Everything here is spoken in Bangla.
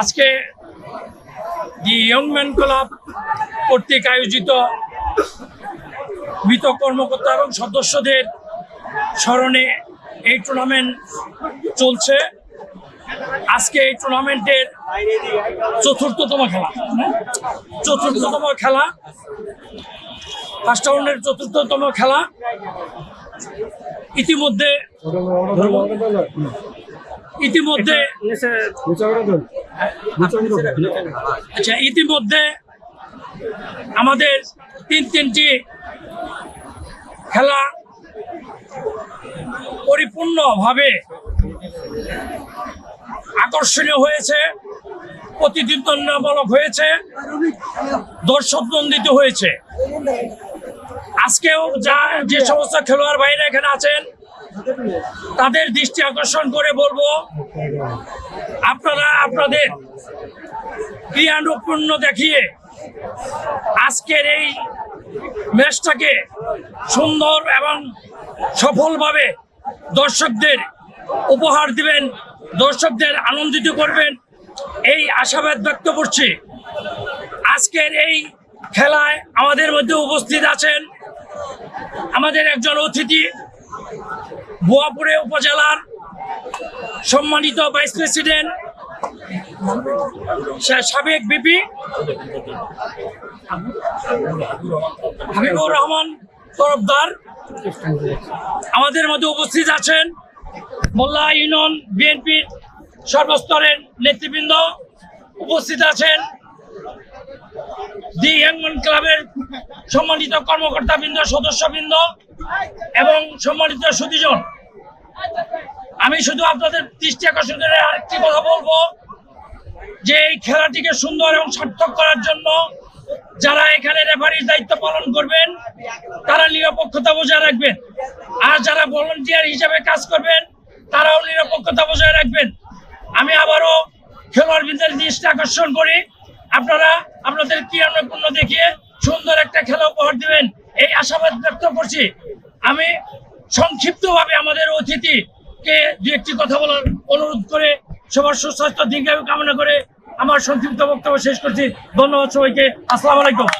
আজকে দি ইয়ং ম্যান ক্লাব কর্তৃক আয়োজিত মৃত কর্মকর্তা এবং সদস্যদের স্মরণে এই টুর্নামেন্ট চলছে। আজকে এই টুর্নামেন্টের চতুর্থতম খেলা। চতুর্থতম খেলা। ফার্স্ট রাউন্ডের চতুর্থতম খেলা। ইতিমধ্যে ইতিমধ্যে আচ্ছা ইতিমধ্যে আমাদের তিন তিনটি খেলা পরিপূর্ণভাবে আকর্ষণীয় হয়েছে প্রতিদ্বন্দ্বনামূলক হয়েছে দর্শক নন্দিত হয়েছে। আজকেও যা যে সমস্ত খেলোয়াড় বাইরে এখানে আছেন তাদের দৃষ্টি আকর্ষণ করে বলব, আপনারা আপনাদের ক্রিয়ানুপূর্ণ দেখিয়ে আজকের এই ম্যাচটাকে সুন্দর এবং সফলভাবে দর্শকদের উপহার দিবেন, দর্শকদের আনন্দিত করবেন। এই আশাবাদ ব্যক্ত করছি। আজকের এই খেলায় আমাদের মধ্যে উপস্থিত আছেন আমাদের একজন অতিথি। বোয়াপুরে উপজেলার সম্মানিত ভাইস প্রেসিডেন্ট সাবেক বিপি হাবিবুর রহমান তরফদার আমাদের মধ্যে উপস্থিত আছেন মোল্লা ইউনিয়ন বিএনপির সর্বস্তরের নেতৃবৃন্দ। উপস্থিত আছেন দি ইয়াংম্যান ক্লাবের সম্মানিত কর্মকর্তাবৃন্দ, সদস্যবৃন্দ এবং সম্মানিত সুদীজন আমি শুধু আপনাদের দৃষ্টি আকর্ষণ করে আরেকটি কথা বলব যে এই খেলাটিকে সুন্দর এবং সার্থক করার জন্য যারা এখানে রেফারির দায়িত্ব পালন করবেন, তারা নিরপেক্ষতা বজায় রাখবেন। আর যারা ভলেন্টিয়ার হিসাবে কাজ করবেন, তারাও নিরপেক্ষতা বজায় রাখবেন। আমি আবারও খেলোয়াড়দের দৃষ্টি আকর্ষণ করি। আপনারা আপনাদের ক্রিয়ানৈপুণ্য দেখিয়ে সুন্দর একটা খেলা উপহার দিবেন, এই আশাবাদ ব্যক্ত করছি। আমি সংক্ষিপ্তভাবে আমাদের অতিথিকে দু একটি কথা বলার অনুরোধ করে, সবার সুস্বাস্থ্য, দীর্ঘায়ু কামনা করে আমার সংক্ষিপ্ত বক্তব্য শেষ করছি। ধন্যবাদ সবাইকে। আসসালাম আলাইকুম।